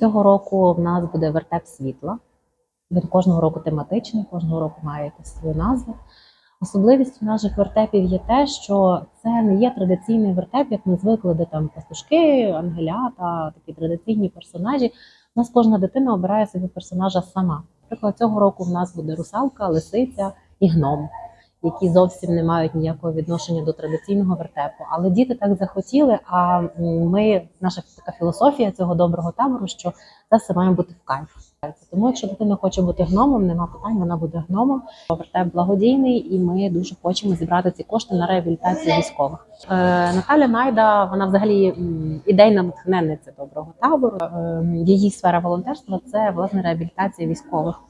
Цього року в нас буде вертеп світла. Він кожного року тематичний, кожного року має якусь свою назву. Особливістю наших вертепів є те, що це не є традиційний вертеп, як ми звикли, де там пастушки, ангелята, такі традиційні персонажі. У нас кожна дитина обирає собі персонажа сама. Наприклад, цього року в нас буде русалка, лисиця і гном, які зовсім не мають ніякого відношення до традиційного вертепу. Але діти так захотіли. А ми, наша така філософія цього доброго табору, що це все має бути в кайф. Тому, якщо дитина хоче бути гномом, нема питань, вона буде гномом. Вертеп благодійний, і ми дуже хочемо зібрати ці кошти на реабілітацію військових. Е, Наталя Найда, вона взагалі ідейна натхненниця доброго табору. Е, її сфера волонтерства це власне реабілітація військових.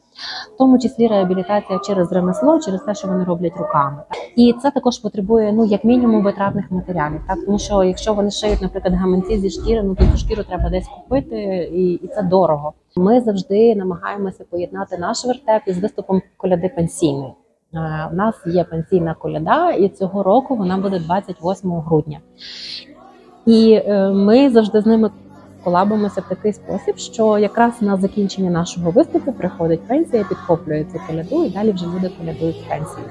В тому числі реабілітація через ремесло, через те, що вони роблять руками. І це також потребує ну як мінімум витратних матеріалів. Так тому що якщо вони шиють, наприклад, гаманці зі шкіри, ну то цю шкіру треба десь купити, і, і це дорого. Ми завжди намагаємося поєднати наш вертеп із виступом коляди пенсійної. Е, У нас є пенсійна коляда, і цього року вона буде 28 грудня. І е, ми завжди з ними колабимося в такий спосіб, що якраз на закінчення нашого виступу приходить пенсія, підкоплюється коляду, і далі вже люди колядують пенсію.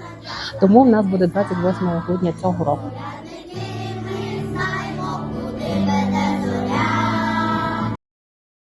Тому в нас буде 28 грудня цього року.